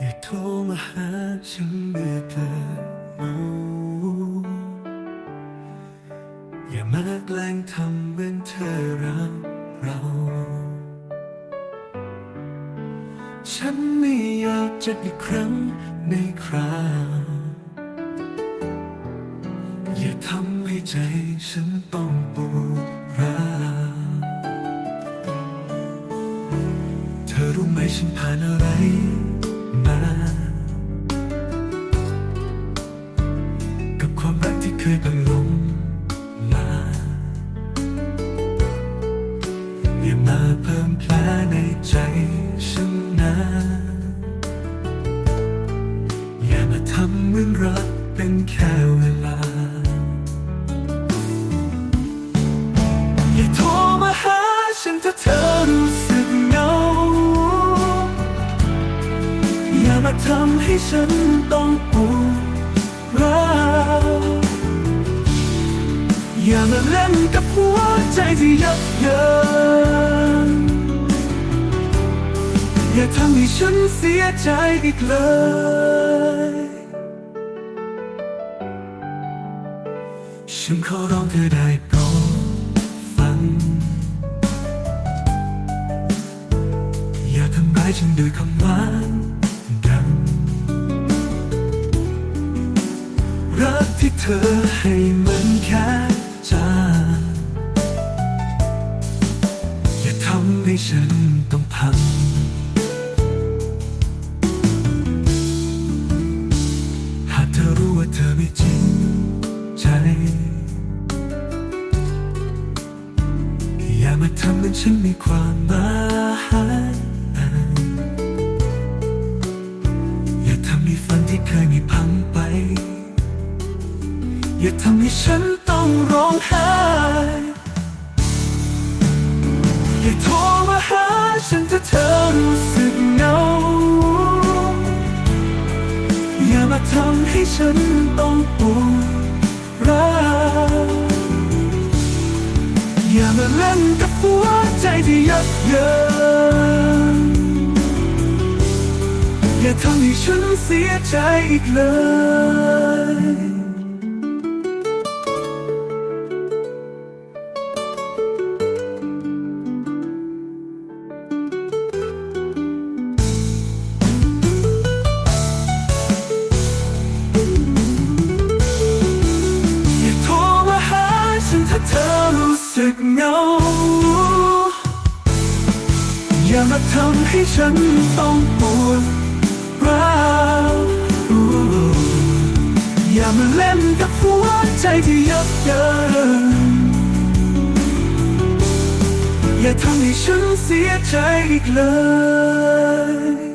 อย่าโทรมาหาฉันเมื่อเกิดเมาอย่ามาแกล้งทำเหมือนเธอรักเรา ฉันไม่อยากจ็บอีกครั้งในคราว อย่าทำให้ใจฉันต้องปวดร้าวเธอรู้ไหมฉันผ่านอะไร อย่ามาเพิ่มแผลในใจฉันนะอย่ามาทำเหมือนรักเป็นแค่เวลา อย่าโทรมาหาฉันถ้าเธอรู้สึกเหงา อย่ามาทำให้ฉันต้องปวดร้าว อย่ามาเล่นกับหัวใจที่ยับเยินอย่าทำให้ฉันเสียใจอีกเลย ฉันขอร้องเธอได้โปรดฟัง อย่าทำร้ายฉันด้วยคำหวานดัง รักที่เธอให้มันแค่ำให้ฉันต้องพังหากเธอรู้ว่าเธอไม่จริงใจอย่ามาทำเป็นฉันมีความหมายอย่าทำให้ฝันที่เคยมีพังไป อย่าทำให้ฉันต้องร้องไห้ ฉันถ้าเธอรู้สึกเหงา อย่ามาทำให้ฉันต้องปวดร้าวอย่ามาเล่นกับหัวใจที่ยับเยินอย่าทำให้ฉันเสียใจอีกเลย เธอรู้สึกเหงา อย่ามาทำให้ฉันต้องปวดร้าวอย่ามาเล่นกับหัวใจที่ยับเยินอย่าทำให้ฉันเสียใจอีกเลย